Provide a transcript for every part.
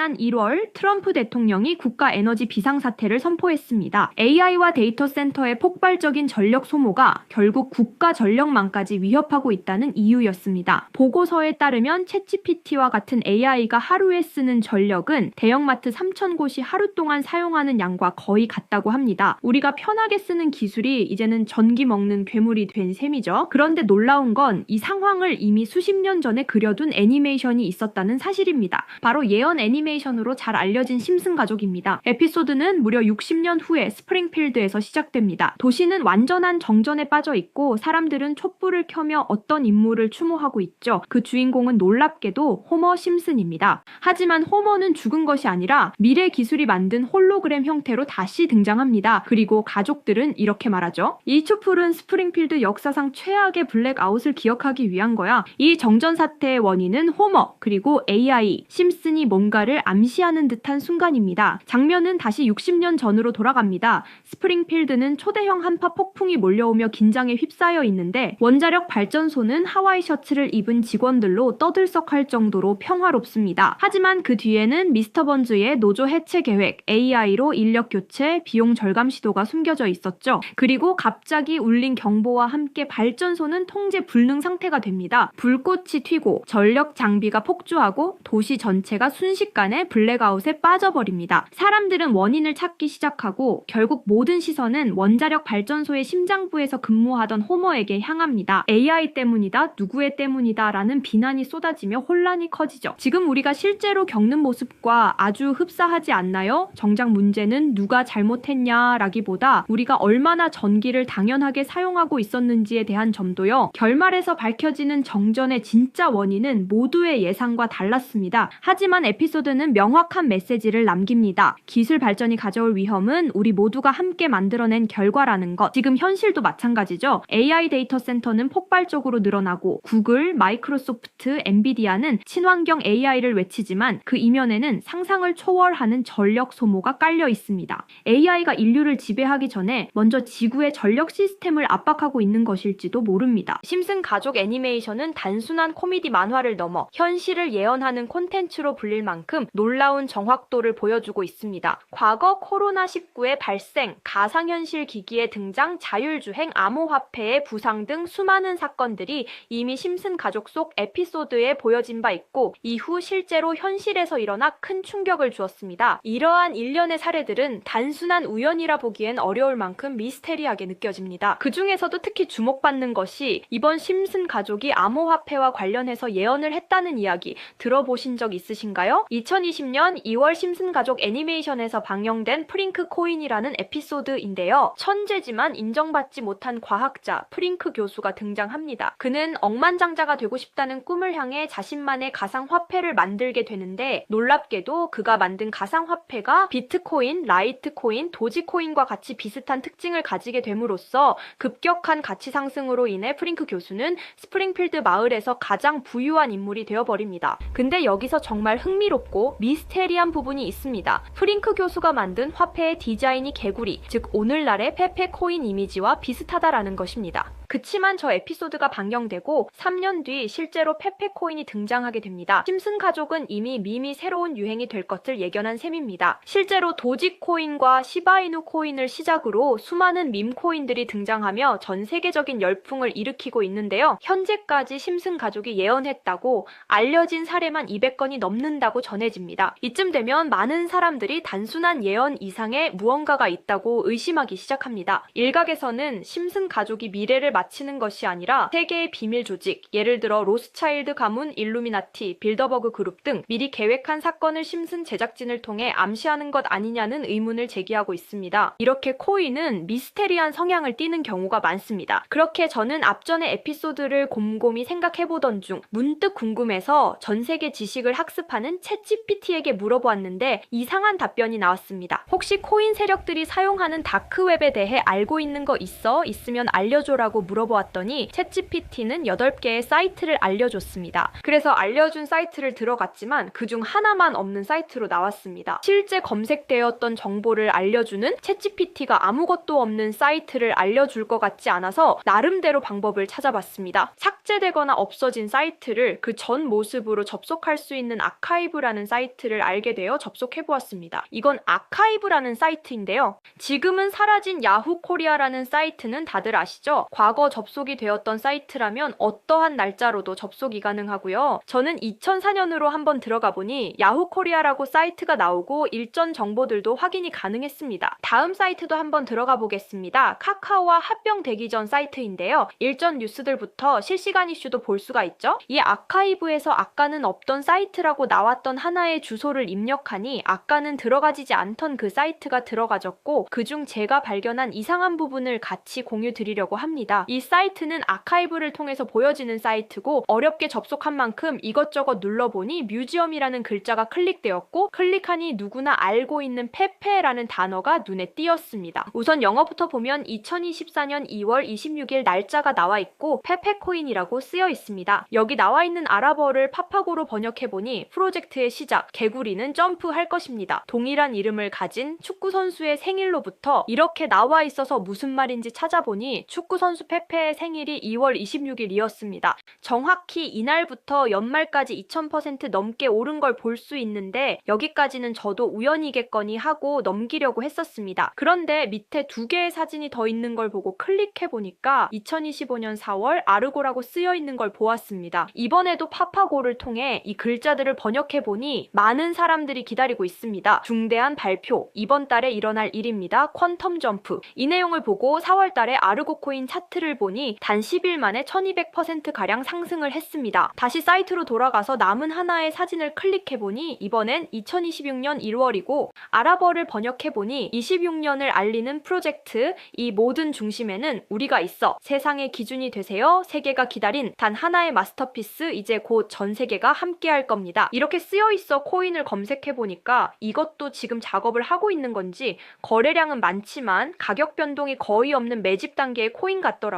지난 1월 트럼프 대통령이 국가 에너지 비상사태를 선포했습니다. AI와 데이터 센터의 폭발적인 전력 소모가 결국 국가 전력망까지 위협하고 있다는 이유였습니다. 보고서에 따르면 챗GPT와 같은 AI가 하루에 쓰는 전력은 대형마트 3,000곳이 하루 동안 사용하는 양과 거의 같다고 합니다. 우리가 편하게 쓰는 기술이 이제는 전기 먹는 괴물이 된 셈이죠. 그런데 놀라운 건 이 상황을 이미 수십 년 전에 그려둔 애니메이션이 있었다는 사실입니다. 바로 예언 애니메이션 으로 잘 알려진 심슨 가족입니다. 에피소드는 무려 60년 후에 스프링필드에서 시작됩니다. 도시는 완전한 정전에 빠져 있고 사람들은 촛불을 켜며 어떤 인물을 추모하고 있죠. 그 주인공은 놀랍게도 호머 심슨입니다. 하지만 호머는 죽은 것이 아니라 미래 기술이 만든 홀로그램 형태로 다시 등장합니다. 그리고 가족들은 이렇게 말하죠. 이 촛불은 스프링필드 역사상 최악의 블랙아웃을 기억하기 위한 거야. 이 정전 사태의 원인은 호머 그리고 AI 심슨이 뭔가를 암시하는 듯한 순간입니다. 장면은 다시 60년 전으로 돌아갑니다. 스프링필드는 초대형 한파 폭풍이 몰려오며 긴장에 휩싸여 있는데 원자력 발전소는 하와이 셔츠를 입은 직원들로 떠들썩할 정도로 평화롭습니다. 하지만 그 뒤에는 미스터 번즈의 노조 해체 계획, AI로 인력 교체, 비용 절감 시도가 숨겨져 있었죠. 그리고 갑자기 울린 경보와 함께 발전소는 통제 불능 상태가 됩니다. 불꽃이 튀고 전력 장비가 폭주하고 도시 전체가 순식간에 블랙아웃에 빠져버립니다. 사람들은 원인을 찾기 시작하고 결국 모든 시선은 원자력 발전소의 심장부에서 근무하던 호머에게 향합니다. AI 때문이다, 누구의 때문이다 라는 비난이 쏟아지며 혼란이 커지죠. 지금 우리가 실제로 겪는 모습과 아주 흡사하지 않나요? 정작 문제는 누가 잘못했냐 라기보다 우리가 얼마나 전기를 당연하게 사용하고 있었는지에 대한 점도요. 결말에서 밝혀지는 정전의 진짜 원인은 모두의 예상과 달랐습니다. 하지만 에피소드 는 명확한 메시지를 남깁니다. 기술 발전이 가져올 위험은 우리 모두가 함께 만들어낸 결과라는 것. 지금 현실도 마찬가지죠. AI 데이터 센터는 폭발적으로 늘어나고 구글, 마이크로소프트, 엔비디아는 친환경 AI를 외치지만 그 이면에는 상상을 초월하는 전력 소모가 깔려 있습니다. AI가 인류를 지배하기 전에 먼저 지구의 전력 시스템을 압박하고 있는 것일지도 모릅니다. 심슨 가족 애니메이션은 단순한 코미디 만화를 넘어 현실을 예언하는 콘텐츠로 불릴 만큼 놀라운 정확도를 보여주고 있습니다. 과거 코로나19의 발생, 가상현실 기기의 등장, 자율주행, 암호화폐의 부상 등 수많은 사건들이 이미 심슨 가족 속 에피소드에 보여진 바 있고 이후 실제로 현실에서 일어나 큰 충격을 주었습니다. 이러한 일련의 사례들은 단순한 우연이라 보기엔 어려울 만큼 미스테리하게 느껴집니다. 그 중에서도 특히 주목받는 것이 이번 심슨 가족이 암호화폐와 관련해서 예언을 했다는 이야기 들어보신 적 있으신가요? 2020년 2월 심슨 가족 애니메이션에서 방영된 프링크 코인이라는 에피소드인데요. 천재지만 인정받지 못한 과학자 프링크 교수가 등장합니다. 그는 억만장자가 되고 싶다는 꿈을 향해 자신만의 가상 화폐를 만들게 되는데 놀랍게도 그가 만든 가상 화폐가 비트코인, 라이트코인, 도지코인과 같이 비슷한 특징을 가지게 됨으로써 급격한 가치 상승으로 인해 프링크 교수는 스프링필드 마을에서 가장 부유한 인물이 되어버립니다. 근데 여기서 정말 흥미롭고 미스테리한 부분이 있습니다. 프링크 교수가 만든 화폐의 디자인이 개구리, 즉 오늘날의 페페 코인 이미지와 비슷하다라는 것입니다. 그치만 저 에피소드가 방영되고 3년 뒤 실제로 페페코인이 등장하게 됩니다. 심슨 가족은 이미 밈이 새로운 유행이 될 것을 예견한 셈입니다. 실제로 도지코인과 시바이누 코인을 시작으로 수많은 밈 코인들이 등장하며 전 세계적인 열풍을 일으키고 있는데요. 현재까지 심슨 가족이 예언했다고 알려진 사례만 200건이 넘는다고 전해집니다. 이쯤 되면 많은 사람들이 단순한 예언 이상의 무언가가 있다고 의심하기 시작합니다. 일각에서는 심슨 가족이 미래를 마치는 것이 아니라 세계의 비밀 조직, 예를 들어 로스차일드 가문, 일루미나티, 빌더버그 그룹 등 미리 계획한 사건을 심슨 제작진을 통해 암시하는 것 아니냐는 의문을 제기하고 있습니다. 이렇게 코인은 미스테리한 성향을 띠는 경우가 많습니다. 그렇게 저는 앞전의 에피소드를 곰곰이 생각해보던 중 문득 궁금해서 전 세계 지식을 학습하는 챗GPT에게 물어보았는데 이상한 답변이 나왔습니다. 혹시 코인 세력들이 사용하는 다크웹에 대해 알고 있는 거 있어? 있으면 알려줘라고 물어보았더니 챗GPT는 8개의 사이트를 알려줬습니다. 그래서 알려준 사이트를 들어갔지만 그중 하나만 없는 사이트로 나왔습니다. 실제 검색되었던 정보를 알려주는 챗GPT가 아무것도 없는 사이트를 알려줄 것 같지 않아서 나름대로 방법을 찾아봤습니다. 삭제되거나 없어진 사이트를 그 전 모습으로 접속할 수 있는 아카이브라는 사이트를 알게 되어 접속해 보았습니다. 이건 아카이브라는 사이트인데요. 지금은 사라진 야후 코리아라는 사이트는 다들 아시죠? 과거 접속이 되었던 사이트라면 어떠한 날짜로도 접속이 가능하고요. 저는 2004년으로 한번 들어가 보니 야후 코리아라고 사이트가 나오고 일전 정보들도 확인이 가능했습니다. 다음 사이트도 한번 들어가 보겠습니다. 카카오와 합병되기 전 사이트인데요. 일전 뉴스들부터 실시간 이슈도 볼 수가 있죠. 이 아카이브에서 아까는 없던 사이트라고 나왔던 하나의 주소를 입력하니 아까는 들어가지지 않던 그 사이트가 들어가졌고 그중 제가 발견한 이상한 부분을 같이 공유 드리려고 합니다. 이 사이트는 아카이브를 통해서 보여지는 사이트고 어렵게 접속한 만큼 이것저것 눌러보니 뮤지엄이라는 글자가 클릭되었고 클릭하니 누구나 알고 있는 페페라는 단어가 눈에 띄었습니다. 우선 영어부터 보면 2024년 2월 26일 날짜가 나와 있고 페페코인이라고 쓰여 있습니다. 여기 나와 있는 아랍어를 파파고로 번역해보니 프로젝트의 시작, 개구리는 점프할 것입니다. 동일한 이름을 가진 축구 선수의 생일로부터 이렇게 나와 있어서 무슨 말인지 찾아보니 축구 선수 페페 의 생일이 2월 26일이었습니다. 정확히 이날부터 연말까지 2000% 넘게 오른 걸 볼 수 있는데 여기까지는 저도 우연이겠거니 하고 넘기려고 했었습니다. 그런데 밑에 두 개의 사진이 더 있는 걸 보고 클릭해 보니까 2025년 4월 아르고라고 쓰여 있는 걸 보았습니다. 이번에도 파파고를 통해 이 글자들을 번역해 보니 많은 사람들이 기다리고 있습니다. 중대한 발표. 이번 달에 일어날 일입니다. 퀀텀 점프. 이 내용을 보고 4월 달에 아르고 코인 차트 를 보니 단 10일 만에 1200% 가량 상승을 했습니다. 다시 사이트로 돌아가서 남은 하나의 사진을 클릭해 보니 이번엔 2026년 1월이고 아랍어를 번역해 보니 26년을 알리는 프로젝트 이 모든 중심에는 우리가 있어 세상의 기준이 되세요. 세계가 기다린 단 하나의 마스터피스 이제 곧 전 세계가 함께 할 겁니다. 이렇게 쓰여 있어 코인을 검색해 보니까 이것도 지금 작업을 하고 있는 건지 거래량은 많지만 가격 변동이 거의 없는 매집 단계의 코인 같더라고요.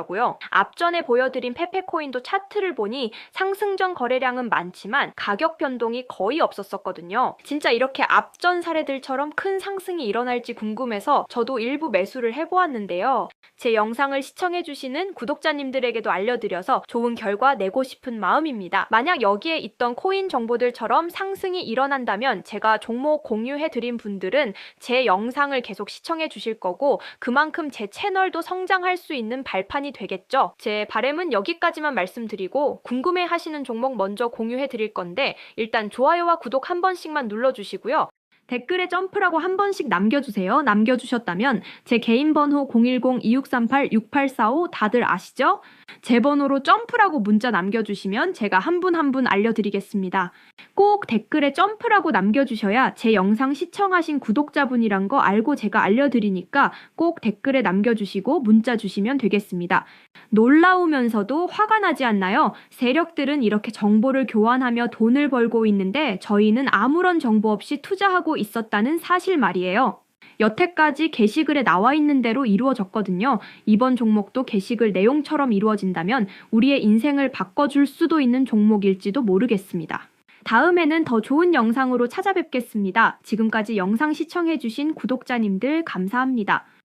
앞전에 보여드린 페페코인도 차트를 보니 상승 전 거래량은 많지만 가격 변동이 거의 없었었거든요. 진짜 이렇게 앞전 사례들처럼 큰 상승이 일어날지 궁금해서 저도 일부 매수를 해보았는데요. 제 영상을 시청해주시는 구독자님들에게도 알려드려서 좋은 결과 내고 싶은 마음입니다. 만약 여기에 있던 코인 정보들처럼 상승이 일어난다면 제가 종목 공유해드린 분들은 제 영상을 계속 시청해주실 거고 그만큼 제 채널도 성장할 수 있는 발판 이 되겠죠. 제 바램은 여기까지만 말씀드리고 궁금해 하시는 종목 먼저 공유해 드릴 건데 일단 좋아요와 구독 한 번씩만 눌러 주시고요. 댓글에 점프라고 한 번씩 남겨주세요. 남겨주셨다면 제 개인 번호 010-2638-6845 다들 아시죠? 제 번호로 점프라고 문자 남겨주시면 제가 한분 한분 알려드리겠습니다. 꼭 댓글에 점프라고 남겨주셔야 제 영상 시청하신 구독자분이란 거 알고 제가 알려드리니까 꼭 댓글에 남겨주시고 문자 주시면 되겠습니다. 놀라우면서도 화가 나지 않나요? 세력들은 이렇게 정보를 교환하며 돈을 벌고 있는데 저희는 아무런 정보 없이 투자 하고 있었다는 사실 말이에요. 여태까지 게시글에 나와 있는 대로 이루어졌거든요. 이번 종목도 게시글 내용처럼 이루어진다면 우리의 인생을 바꿔줄 수도 있는 종목일지도 모르겠습니다. 다음에는 더 좋은 영상으로 찾아뵙겠습니다. 지금까지 영상 시청해주신 구독자님들 감사합니다.